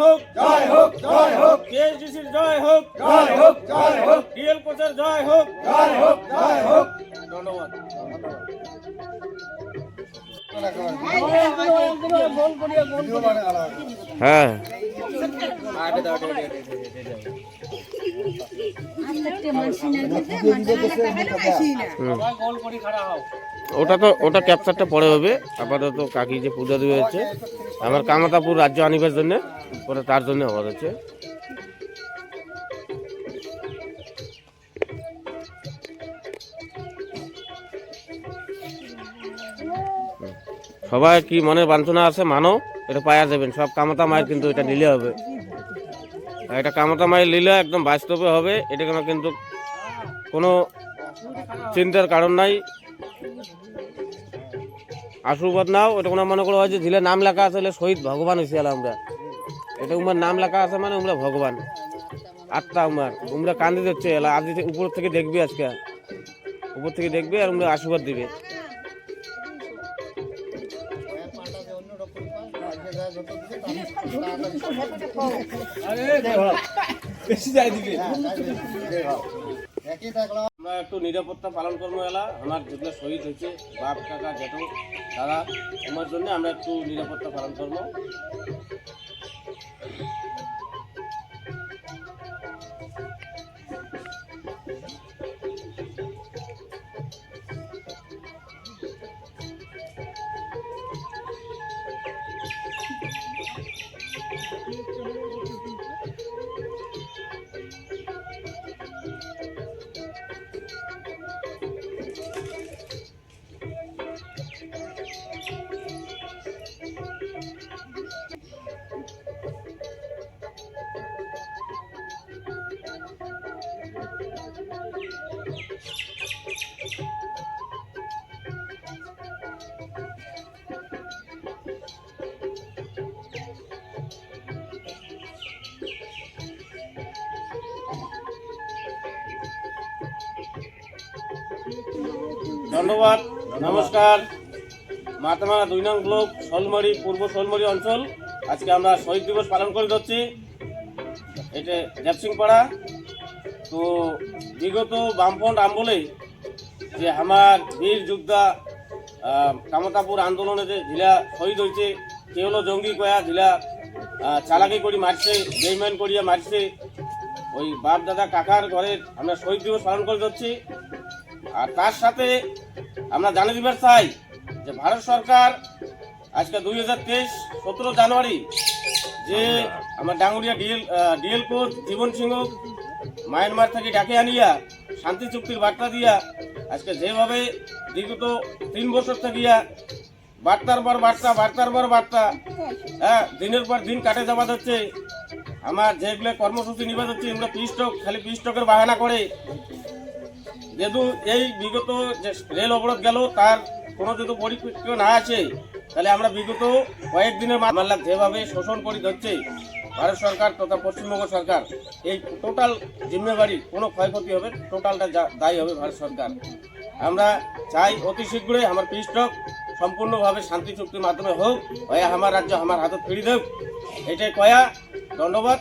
হোক জয় হোক জয় হোক। কেএসডিসির জয় হোক জয় হোক জয় হোক। ডিএল কোচের জয় হোক। জয় হোক জয় হোক। ধন্যবাদ। হ্যাঁ। ওটা তো ওটা ক্যাপচারটা পরে হবে। আপাতত কাকি যে পূজা দিয়েছে আমার কামাতাপুর রাজ্য আনিবার জন্য ওটা তার জন্য হওয়া হচ্ছে সবাই কি মনের বাঞ্ছনা আছে? মানো, এটা পাওয়া যাবেন। সব কামাতা মায়ের কিন্তু এটা নিলে হবে। এটা কামাতা মায়ের নিলে একদম বাস্তবে হবে এটা কোনো কিন্তু কোনো চিন্তার কারণ নাই। আশীর্বাদ নাও এটা কোনো মনে করো হয় যে ঝিলে নাম লেখা আছে হলে শহীদ ভগবান হয়েছি আমরা এটা উমার নাম লেখা আছে মানে উমরা ভগবান আত্মা উমার উমরা কান্দি দিচ্ছে এলা আজ উপর থেকে দেখবি আজকে উপর থেকে দেখবি আর উমরা আশীর্বাদ দিবে আমরা একটু নিরাপত্তা পালন করব এলা। আমার যেগুলো শহীদ হয়েছে বাপ, কাকা, জেঠু, দাদা। আমার জন্য আমরা একটু নিরাপত্তা পালন করব। ধন্যবাদ নমস্কার। মাতামা দুই নং ব্লক শোলমারি পূর্ব শোলমারি অঞ্চল। আজকে আমরা শহীদ দিবস পালন করে যাচ্ছি এটা জ্যাপসিংপাড়া তো বিগত বামফ্রন্ট আমলে যে আমার বীর যোদ্ধা কামতাপুর আন্দোলনে যে ঝিলা শহীদ হয়েছে কে হলো জঙ্গি কয়া আহ, চালাকি করি মারছে বেইমান করিয়া মারছে। ওই বাপ দাদা কাকার ঘরে আমরা শহীদ দিবস পালন করে যাচ্ছি আর তার সাথে আমরা জানিয়ে দিবার চাই যে ভারত সরকার আজকে দুই হাজার তেইশ সতেরো জানুয়ারি যে আমার Danguria DL DL coach Jibon Singha Myanmar থেকে ডাকে আনিয়া শান্তি চুক্তির বার্তা দিয়া আজকে যেভাবে বিগত তিন বছর থাকিয়া বার্তার পর বার্তা বার্তার পর বার্তা হ্যাঁ দিনের পর দিন কাটে যাওয়া যাচ্ছে আমার যেগুলো কর্মসূচি নিবা যাচ্ছে এগুলো পিস্টক খালি পিস্টকের বাহানা করে যেহেতু এই বিগত যে রেল অবরোধ গেল, তার কোনো যদি পরিপ্রেক্ষিত না আছে, তাহলে আমরা বিগত কয়েকদিনের মামলা যেভাবে শোষণ করে ধরছে, ভারত সরকার তথা পশ্চিমবঙ্গ সরকার, এই টোটাল জিম্মেবারি কোনো ক্ষয়ক্ষতি হবে, টোটালটা দায়ী হবে ভারত সরকার। আমরা চাই অতি শীঘ্রই আমার পৃষ্ঠক সম্পূর্ণভাবে শান্তি চুক্তির মাধ্যমে হোক হয়ে আমার রাজ্য আমার হাতত ফিরি দেব এটাই কয়া, ধন্যবাদ।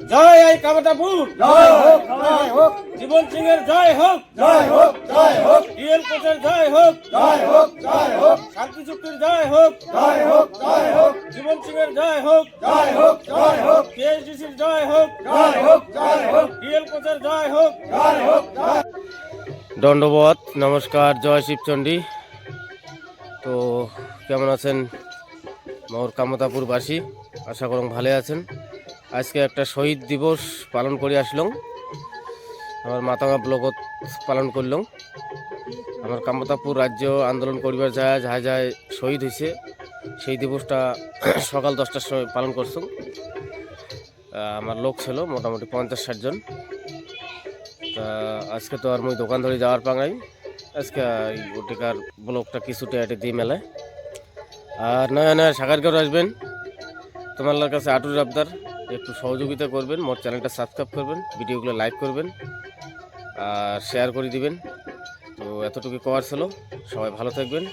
জয় আই কামাতাপুর জয় হোক জয় হোক জীবন সিং এর জয় হোক জয় হোক জয় হোক ডিএল কোচের জয় হোক জয় হোক জয় হোক শান্তি চুক্তির জয় হোক জয় হোক জয় হোক জীবন সিং এর জয় হোক জয় হোক জয় হোক কেএসডিসির জয় হোক জয় হোক জয় হোক ডিএল কোচের জয় হোক জয় হোক দণ্ডবোধ নমস্কার জয় শিবচণ্ডী তো কেমন আছেন মোর কামতাপুরবাসী আশা করুন ভালো আছেন আজকে একটা শহীদ দিবস পালন করে আসলাম। আমার মাতাঙ্গা ব্লকত পালন করলাম। আমার কামতাপুর রাজ্য আন্দোলন করিবার যায়, যাহা যায় শহীদ হয়েছে সেই দিবসটা সকাল দশটার সময় পালন করছুম। আমার লোক ছিল মোটামুটি পঞ্চাশ ষাটজন তা আজকে তো আর মুই দোকান ধরে যাওয়ার পাঙাই আজকে ওটিকার ব্লকটা কিছুটা এটে দিয়ে মেলায়। আর নয়া নয়া সাকারকার আসবেন। তোমার কাছে আটুর আবদার। একটু সহযোগিতা করবেন, মোর চ্যানেলটা সাবস্ক্রাইব করবেন, ভিডিওগুলো লাইক করবেন, আর শেয়ার করে দিবেন। তো এতটুকু কওয়ার ছিল। সবাই ভালো থাকবেন।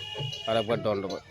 আর একবার দণ্ডবাদ।